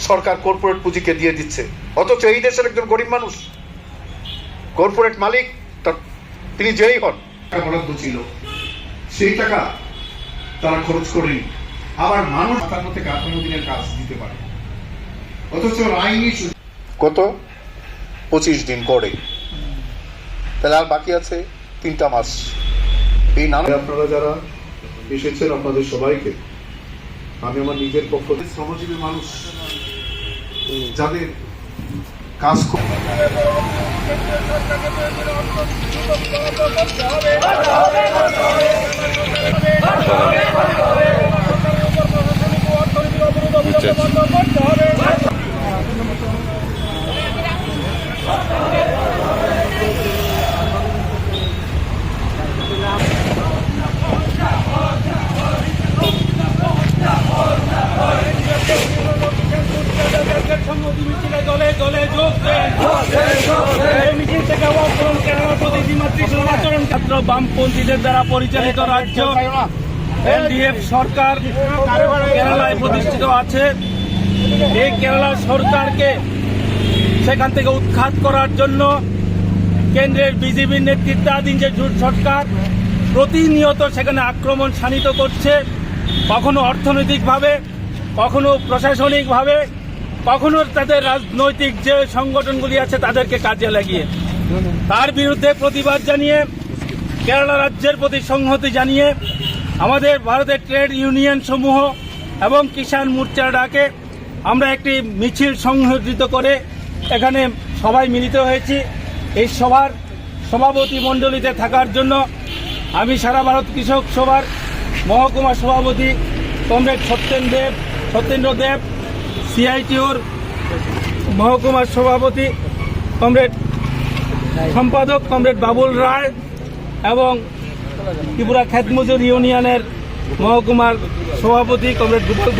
সরকার corporate পুঁজিকে দিয়ে দিচ্ছে। অথচ এই দেশের একজন গরিব মানুষ কর্পোরেট মালিক তার তিনি যেই হন। বরাদ্দ ছিল। সেই টাকা তারা খরচ করেনি। আবার মানুষ তার থেকে আঠারো দিনের কাজ দিতে পারে। অথচ আইনি কত? পঁচিশ দিন করে তাহলে আর বাকি আছে তিনটা মাস। এই নামে আপনারা যারা এসেছেন আপনাদের সবাইকে, আমি আমার নিজের পক্ষ থেকে শ্রমজীবী মানুষ যাদের কাজ ছাত্র বামপন্থীদের দ্বারা পরিচালিত রাজ্য এলডিএফ সরকার কেরালায় প্রতিষ্ঠিত আছে। এই কেরালা সরকারকে সেখান থেকে উৎখাত করার জন্য কেন্দ্রের বিজেপির নেতৃত্বাধীন যে জোট সরকার প্রতিনিয়ত সেখানে আক্রমণ শানিত করছে। কখনো অর্থনৈতিকভাবে কখনো প্রশাসনিকভাবে কখনো তাদের রাজনৈতিক যে সংগঠনগুলি আছে তাদেরকে কাজে লাগিয়ে। তার বিরুদ্ধে প্রতিবাদ জানিয়ে কেরালা রাজ্যের প্রতি সংহতি জানিয়ে আমাদের ভারতের ট্রেড ইউনিয়ন সমূহ এবং কিষাণ মোর্চার ডাকে আমরা একটি মিছিল সংগঠিত করে এখানে সবাই মিলিত হয়েছি। এই সভার সভাপতি মণ্ডলীতে থাকার জন্য আমি সারা ভারত কৃষক সভার মহকুমা সভাপতি কমরেড সত্যেন দেব, সত্যেন্দ্র দেব সিআইটিওর মহকুমার সভাপতি কমরেড সম্পাদক কমরেড বাবুল রায় এবং ত্রিপুরা খ্যাতমজুর ইউনিয়নের মহকুমার সভাপতি কমরেড গোপাল